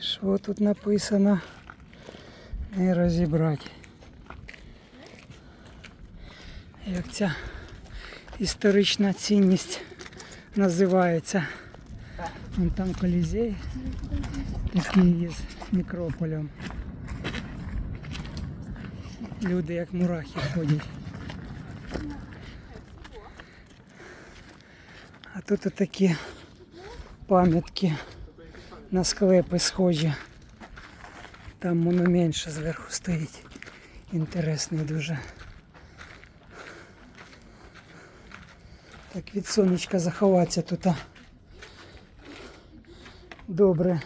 Що тут написано? Не розібрати. Як ця історична цінність називається. Вон там колізей, такий є з мікрополем. Люди як мурахи ходять. А тут такі пам'ятки на склепи схожі. Там воно менше зверху стоїть. Інтересний дуже. Так від сонечка заховатися тут. Добре.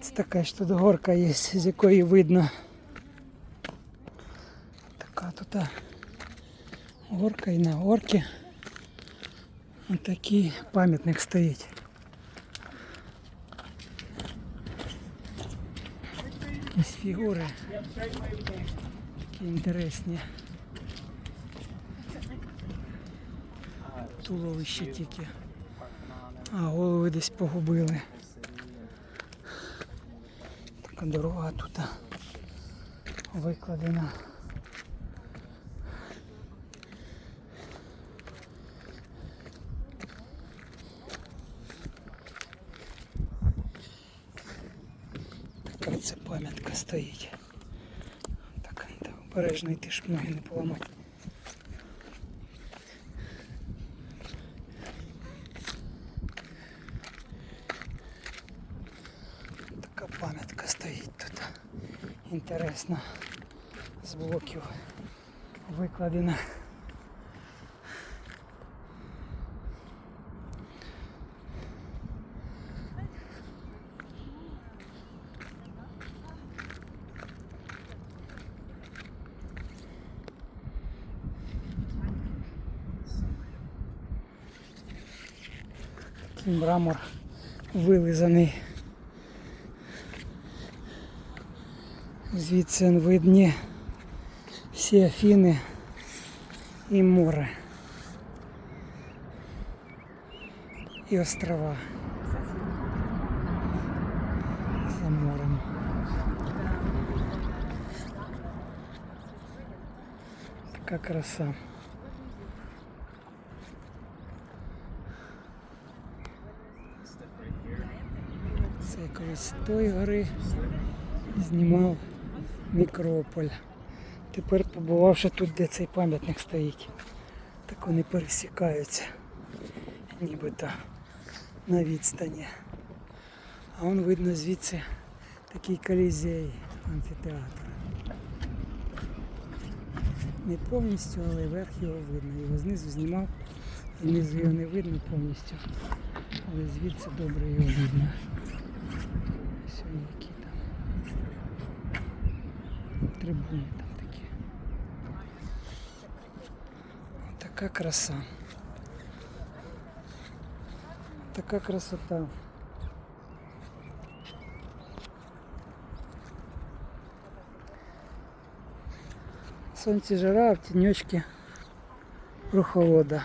Це така ж тут горка є, з якої видно. Така тут горка і на горці. Ось пам'ятник стоїть. Якісь фігури. Такі інтересні. Туловище тільки. А голови десь погубили. Дорога тут викладена. Така це пам'ятка стоїть. Так обережно йти, щоб ноги не поламати. Така пам'ятка стоїть тут. Інтересно. З блоків викладена. Такий мрамор вилизаний. Звідси он видні всі Афіни і море. І острова. За морем. Така краса. Це колись з тої гори знімав Мікрополь. Тепер побувавши тут, де цей пам'ятник стоїть. Так вони пересікаються. Нібито на відстані. А он видно звідси такий колізей, амфітеатр. Не повністю, але верх його видно. Його знизу знімав, знизу його не видно повністю. Але звідси добре його видно. Вони які трибуни там такі. Така краса. Така красота. Сонце жара, а в тіньочки прохолода.